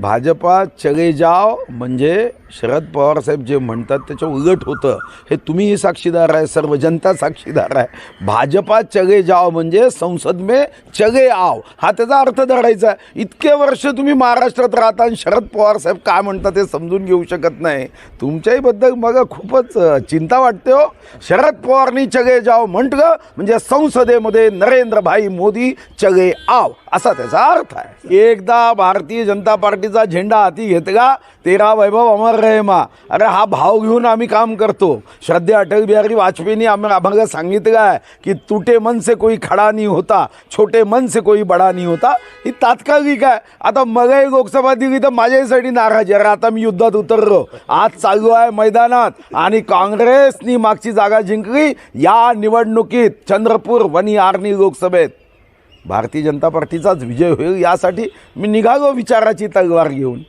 भाजपा चले जाव म्हणजे शरद पवार साहेब जे म्हणतात त्याच्या उलट होतं. हे तुम्हीही साक्षीदार आहे सर्व जनता साक्षीदार आहे. भाजपा चले जाव म्हणजे संसद मे चले आव. हा त्याचा अर्थ धरायचा आहे. इतके वर्ष तुम्ही महाराष्ट्रात राहता आणि शरद पवार साहेब काय म्हणतात ते समजून घेऊ शकत नाही. तुमच्याहीबद्दल मग खूपच चिंता वाटते हो. शरद पवारनी चले जाव म्हटलं म्हणजे संसदेमध्ये नरेंद्रभाई मोदी चले आव. असा त्याचा अर्थ आहे. एकदा भारतीय जनता पार्टीचा झेंडा हाती घेतला तेरा वैभव अमर रहे मा अरे हा भाव घेऊन आम्ही काम करतो. श्रद्धे अटल बिहारी वाजपेयींनी आम्ही आम्हाला सांगितलं आहे की तुटे मन से कोई खडा नाही होता छोटे मन से कोई बडा नाही होता. ही तात्कालिक आहे. आता मलाही लोकसभा दिली तर माझ्यासाठी नाराज आहे. अरे आता मी युद्धात उतरलो. आज चालू आहे मैदानात. आणि काँग्रेसनी मागची जागा जिंकली. या निवडणुकीत चंद्रपूर वनी आर्नी लोकसभेत. भारतीय जनता पार्टीचाच विजय होईल यासाठी मी निघालो विचाराची तलवार घेऊन.